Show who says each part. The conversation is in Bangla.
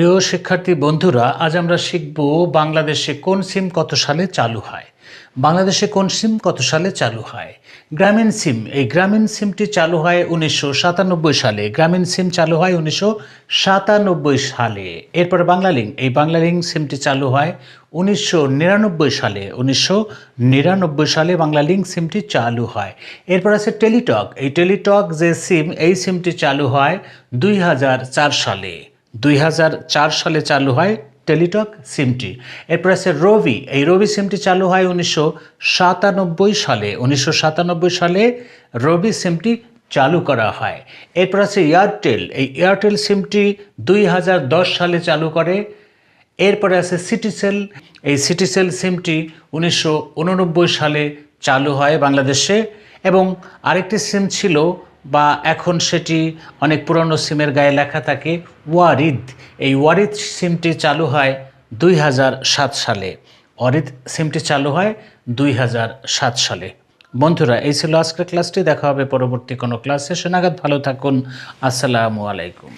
Speaker 1: প্রিয় শিক্ষার্থী বন্ধুরা, আজ আমরা শিখব বাংলাদেশে কোন সিম কত সালে চালু হয়। বাংলাদেশে কোন সিম কত সালে চালু হয়? গ্রামীণ সিম, এই গ্রামীণ সিমটি চালু হয় উনিশশো সাতানব্বই সালে। গ্রামীণ সিম চালু হয় উনিশশো সাতানব্বই সালে। এরপরে বাংলালিঙ্ক এই বাংলালিঙ্ক সিমটি চালু হয় উনিশশো নিরানব্বই সালে। উনিশশো নিরানব্বই সালে বাংলালিঙ্ক সিমটি চালু হয়। এরপর আছে টেলিটক, এই টেলিটক যে সিম, এই সিমটি চালু হয় দুই হাজার চার সালে। দুই হাজার চার সালে চালু হয় টেলিটক সিমটি। এরপর আছে রবি। এই রবি সিমটি চালু হয় উনিশশো সাতানব্বই সালে। উনিশশো সাতানব্বই সালে রবি সিমটি চালু করা হয়। এরপর আছে এয়ারটেল। এই এয়ারটেল সিমটি দুই হাজার দশ সালে চালু করে। এরপরে আছে সিটিসেল। এই সিটিসেল সিমটি উনিশশো উননব্বই সালে চালু হয় বাংলাদেশে। এবং আরেকটি সিম ছিল বা এখন সেটি অনেক পুরনো সিমের গায়ে লেখা থাকে, ওয়ারিদ। এই ওয়ারিদ সিমটি চালু হয় দুই হাজার সাত সালে। ওয়ারিদ সিমটি চালু হয় দুই হাজার সাত সালে। বন্ধুরা, এই ছিল আজকের ক্লাসটি। দেখা হবে পরবর্তী কোনো ক্লাসে। সে নাগাদ ভালো থাকুন। আসসালামু আলাইকুম।